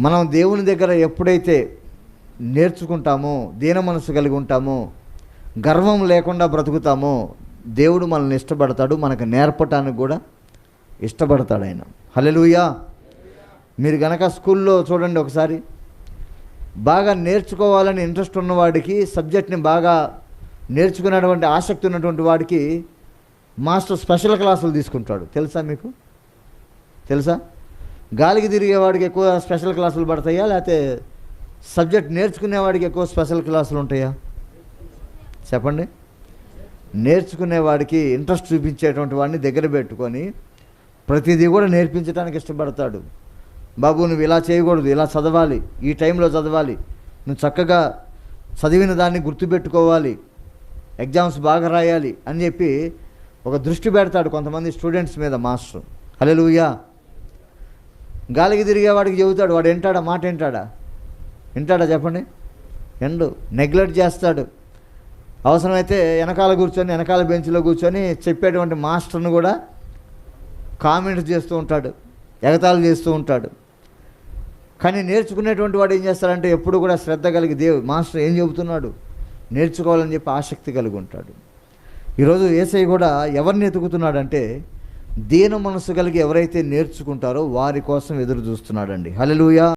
మనం దేవుని దగ్గర ఎప్పుడైతే నేర్చుకుంటామో దీన మనసు కలిగి ఉంటామో గర్వం లేకుండా బ్రతుకుతామో దేవుడు మనల్ని ఇష్టపడతాడు మనకు నేర్పటానికి కూడా ఇష్టపడతాడు ఆయన. హలెలుయా మీరు గనక స్కూల్లో చూడండి ఒకసారి. బాగా నేర్చుకోవాలని ఇంట్రెస్ట్ ఉన్నవాడికి సబ్జెక్ట్ని బాగా నేర్చుకునేటువంటి ఆసక్తి ఉన్నటువంటి వాడికి మాస్టర్ స్పెషల్ క్లాసులు తీసుకుంటాడు. తెలుసా మీకు? తెలుసా? గాలికి తిరిగేవాడికి ఎక్కువ స్పెషల్ క్లాసులు పడతాయా? లేకపోతే సబ్జెక్ట్ నేర్చుకునేవాడికి ఎక్కువ స్పెషల్ క్లాసులు ఉంటాయా? చెప్పండి. నేర్చుకునేవాడికి ఇంట్రెస్ట్ చూపించేటువంటి వాడిని దగ్గర పెట్టుకొని ప్రతిదీ కూడా నేర్పించడానికి ఇష్టపడతాడు. బాబు నువ్వు ఇలా చేయకూడదు ఇలా చదవాలి ఈ టైంలో చదవాలి. నువ్వు చక్కగా చదివిన దాన్ని గుర్తుపెట్టుకోవాలి. ఎగ్జామ్స్ బాగా రాయాలి అని చెప్పి ఒక దృష్టి పెడతాడు కొంతమంది స్టూడెంట్స్ మీద మాస్టర్. హల్లెలూయా! గాలికి తిరిగేవాడికి చెబుతాడు వాడు వింటాడా? మాట వింటాడా? వింటాడా చెప్పండి? ఎండు నెగ్లెక్ట్ చేస్తాడు. అవసరమైతే వెనకాల కూర్చొని వెనకాల బెంచ్లో కూర్చొని చెప్పేటువంటి మాస్టర్ను కూడా కామెంట్స్ చేస్తూ ఉంటాడు ఎగతాళి చేస్తూ ఉంటాడు. కానీ నేర్చుకునేటువంటి వాడు ఏం చేస్తాడంటే ఎప్పుడు కూడా శ్రద్ధ కలిగి దేవు మాస్టర్ ఏం చెబుతున్నాడు? నేర్చుకోవాలని చెప్పి ఆసక్తి కలిగి ఉంటాడు. ఈరోజు ఏసై కూడా ఎవరిని ఎతుకుతున్నాడంటే దీన మనసు కలిగి ఎవరైతే నేర్చుకుంటారో వారి కోసం ఎదురు చూస్తున్నాడండి హల్లెలూయా.